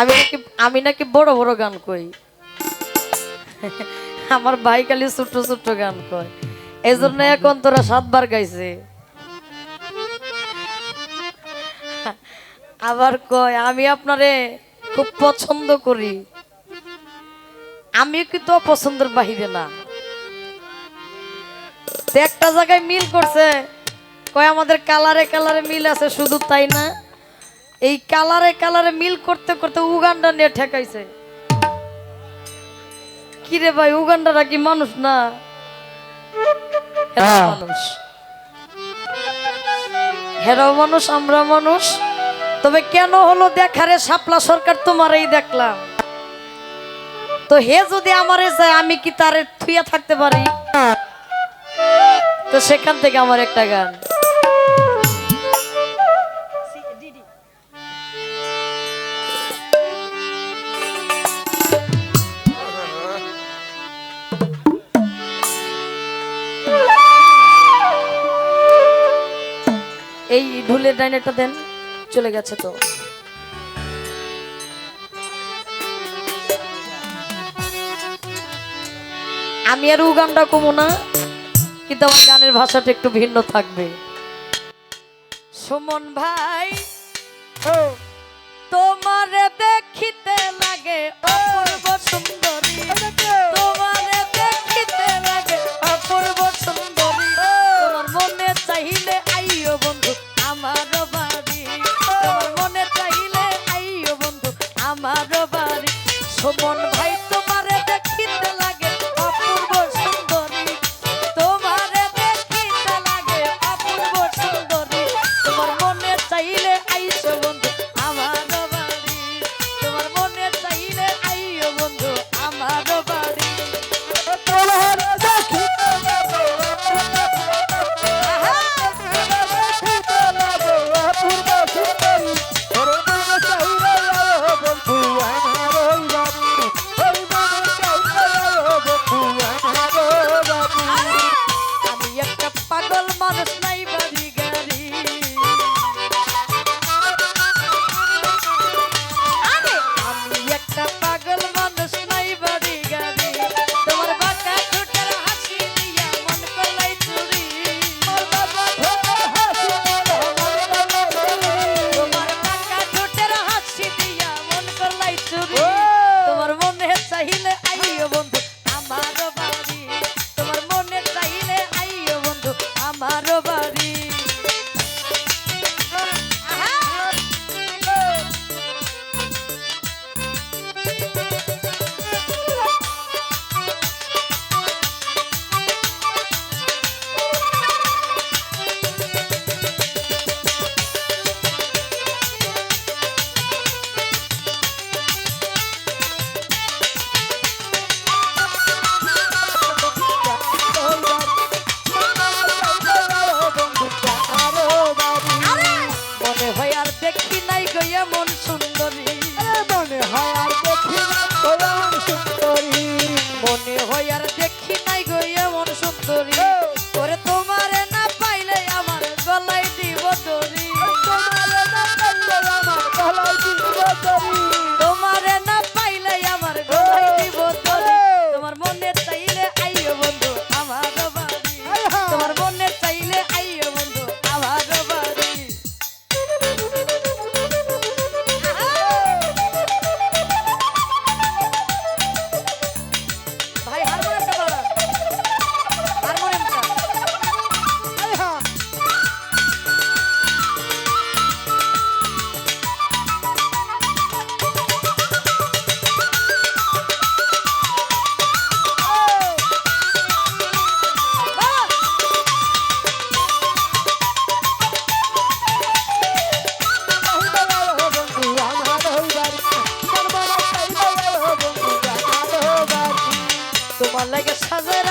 আমি নাকি আমি নাকি বড় বড় গান কই। আমার ভাই খালি ছোট্ট ছোট্ট গান কয়। এই জন্য এখন তোরা সাতবার গাইছে। আবার কয়, আমি আপনারে খুব পছন্দ করি। আমিও কিন্তু অপছন্দের বাহিরে না। একটা জায়গায় মিল করছে। কয়, আমাদের কালারে কালারে মিল আছে, শুধু তাই না? এই কালারে কালারে মিল করতে করতে উগান্ডা নিয়ে ঠেকাইছে। কিরে ভাই উগান্ডারা কি মানুষ না? হ্যাঁ। মানুষ। হেরাও মানুষ আমরা মানুষ। তবে কেন হলো দেখারে শাপলা সরকার তোমারই দেখলাম? তো হে যদি আমারে চায় আমি কি তারে থুইয়া থাকতে পারি? তো সেখান থেকে আমার একটা গান। এই ঢুলের ডাইনেটা দেন, চলে গেছে তো। আমি আর উগানটা কমু না, কিন্তু আমার গানের ভাষাটা একটু ভিন্ন থাকবে। সুমন ভাই তোমারে দেখিতে লাগে অপূর্ব সুন্দরী আমার তোমার লাগে সাজায়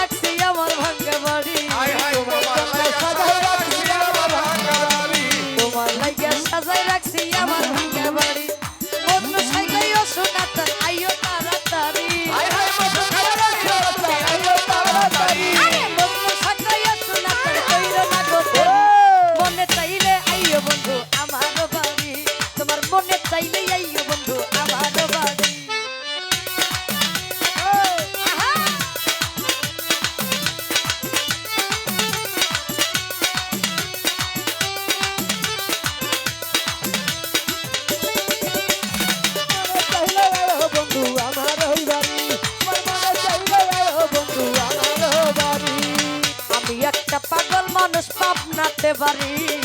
নাতে পারি।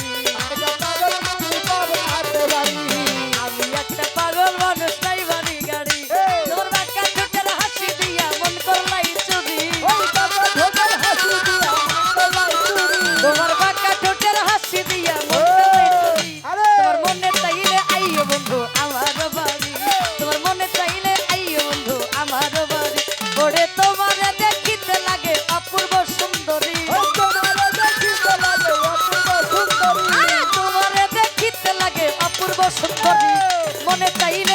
momento aí,